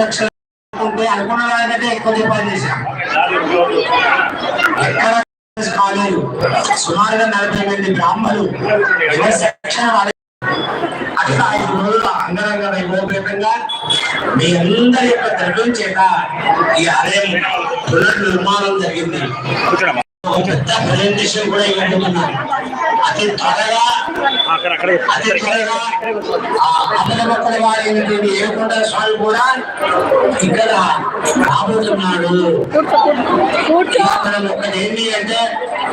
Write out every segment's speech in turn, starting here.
లక్షలు అనుకున్న దానికంటే ఎక్కువ డిపాజిట్ చేశాం ఎక్కడ కాలేదు. సుమారుగా నలభై మంది వారి అట్లా ఐదు రోజుల అంగరంగ వైభవపేతంగా మీ అందరి యొక్క ద్రవ్యం చేత ఈ ఆలయం పునర్నిర్మాణం జరిగింది. పెద్ద ప్రజెంటేషన్ కూడా ఇవ్వబోతున్నాను అతి త్వరగా అతి త్వరగా ఆ అమలమక్కల వారి అయినటువంటి స్వామి కూడా ఇక్కడ రాబోతున్నాడు మనం ఒకటి ఏంటి అంటే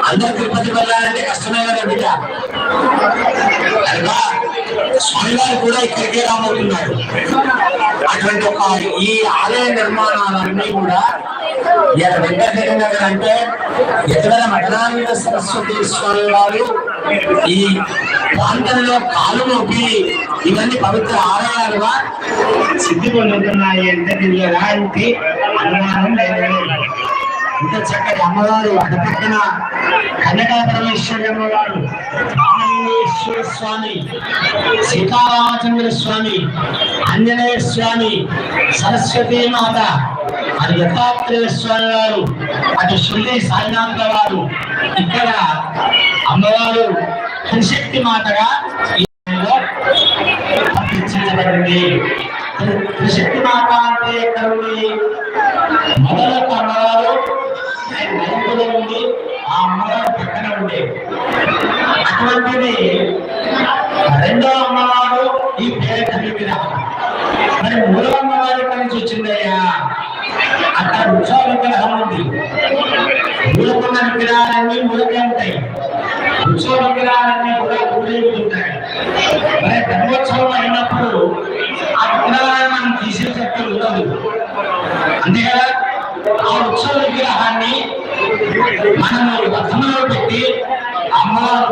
అందరు తిరుపతి వెళ్ళాలంటే కష్టమే కదా బిడ్డ. స్వామివారు కూడా ఇక్కడికే రాబోతున్నాడు అటువంటి ఒక ఈ ఆలయ నిర్మాణాలన్నీ కూడా ఇలా వెంకటగిరి నగర్ అంటే ఎక్కడ మఠనానంద సరస్వతి స్వామి వారు ఈ ప్రాంతంలో కాలు నొప్పి ఇవన్నీ పవిత్ర ఆలయాలుగా సిద్ధి పొందుతున్నాయి అంటే దీనిలో ఎలాంటి అనుమానం లేదు ఇంత చక్కటి అమ్మవారు అటు పక్కన కన్యకా పరమేశ్వరి అమ్మవారు రామలింగేశ్వర స్వామి సీతారామచంద్ర స్వామి ఆంజనేయ స్వామి సరస్వతి మాత అటు దత్తాత్రేయ స్వామి వారు అటు శృతి సాయినాథ వారు ఇక్కడ అమ్మవారు త్రిశక్తి మాతగా త్రిశక్తి మాత అంటే ఎక్కడ ఉంది? మొదలకు ఉంది ఆ అమ్మవారు పక్కన ఉంది అటువంటిది రెండో అమ్మవారు ఈ పేరు విగ్రహం మరి మూడో అమ్మవారు ఎక్కడి నుంచి వచ్చిందయ్యా? అక్కడ ఉత్సవ విగ్రహం ఉంది? మూలకున్న విగ్రహాలన్నీ మూలకే ఉంటాయి. ఉత్సవ విగ్రహాలన్నీ కూడా ఉంటాయి. మరి బ్రహ్మోత్సవం అయినప్పుడు ఆ విగ్రహాలను మనం తీసేటట్టు ఉండదు. అంతే కదా ఆ ఉత్సవ విగ్రహాన్ని అమ్మవారు